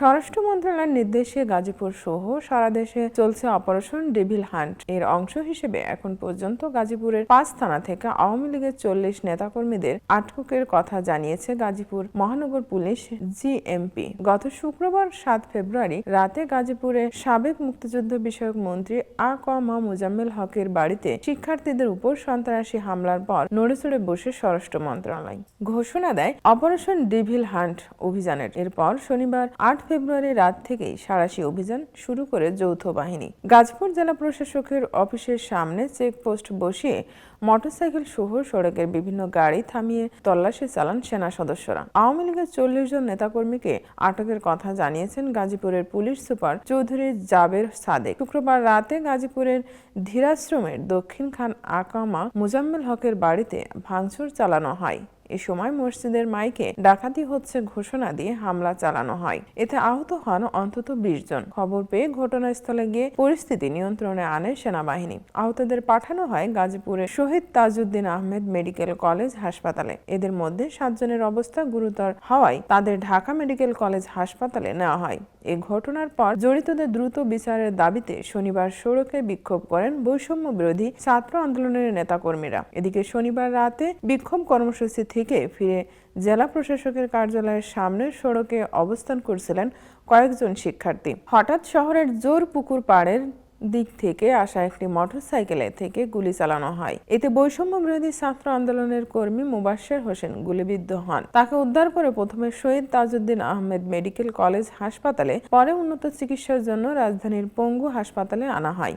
স্বরাষ্ট্র মন্ত্রণালয়ের নির্দেশে গাজীপুর সহ সারা দেশে চলছে অপারেশন ডেভিল হান্ট। এর অংশ হিসেবে এখন পর্যন্ত গাজীপুরের পাঁচ থানা থেকে আওয়ামী লীগের চল্লিশ নেতাকর্মীদের আটকের কথা জানিয়েছে গাজীপুর মহানগর পুলিশ জিএমপি। গত শুক্রবার সাত ফেব্রুয়ারি রাতে গাজীপুরে সাবেক মুক্তিযুদ্ধ বিষয়ক মন্ত্রী আ ক ম মুজাম্মেল হকের বাড়িতে শিক্ষার্থীদের উপর সন্ত্রাসী হামলার পর নড়েচড়ে বসে স্বরাষ্ট্র মন্ত্রণালয়। ঘোষণা দেয় অপারেশন ডেভিল হান্ট অভিযানের। এরপর শনিবার আট ফেব্রুয়ারি রাত থেকেই সাঁড়াশি অভিযান শুরু করে যৌথ বাহিনী। গাজীপুর জেলা প্রশাসকের অফিসের সামনে চেকপোস্ট বসিয়ে মোটরসাইকেল সহ সড়কের বিভিন্ন গাড়ি থামিয়ে তল্লাশি চালান সেনা সদস্যরা। আওয়ামী লীগের চল্লিশ জন নেতাকর্মীকে আটকের কথা জানিয়েছেন গাজীপুরের পুলিশ সুপার চৌধুরী জাবের সাদেক। শুক্রবার রাতে গাজীপুরের ধীরাশ্রমের দক্ষিণ খান আকামা মুজাম্মেল হকের বাড়িতে ভাঙচুর চালানো হয়। এ সময় মসজিদের মাইকে ডাকাতি হচ্ছে ঘোষণা দিয়ে হামলা চালানো হয়। এতে আহত হন অন্তত বিশ জন। খবর পেয়ে ঘটনাস্থলে গিয়ে পরিস্থিতি নিয়ন্ত্রণে আনে সেনাবাহিনী। আহতদের পাঠানো হয় গাজীপুরের শহীদ তাজউদ্দিন আহমেদ মেডিকেল কলেজ হাসপাতালে। এদের মধ্যে সাতজনের অবস্থা গুরুতর হওয়ায় তাদের ঢাকা মেডিকেল কলেজ হাসপাতালে নেওয়া হয়। এ ঘটনার পর জড়িতদের দ্রুত বিচারের দাবিতে শনিবার সড়কে বিক্ষোভ করেন বৈষম্য বিরোধী ছাত্র আন্দোলনের নেতাকর্মীরা। এদিকে শনিবার রাতে বিক্ষোভ কর্মসূচি থেকে ফিরে জেলা প্রশাসকের কার্যালয়ের সামনের সড়কে অবস্থান করছিলেন কয়েকজন শিক্ষার্থী। হঠাৎ শহরের জোর পুকুর পাড়ের দিক থেকে আসা একটি মোটরসাইকেলে থেকে গুলি চালানো হয়। এতে বৈষম্য বিরোধী ছাত্র আন্দোলনের কর্মী মুবাশ্বের হোসেন গুলিবিদ্ধ হন। তাকে উদ্ধার করে প্রথমে শহীদ তাজউদ্দিন আহমেদ মেডিকেল কলেজ হাসপাতালে, পরে উন্নত চিকিৎসার জন্য রাজধানীর পঙ্গু হাসপাতালে আনা হয়।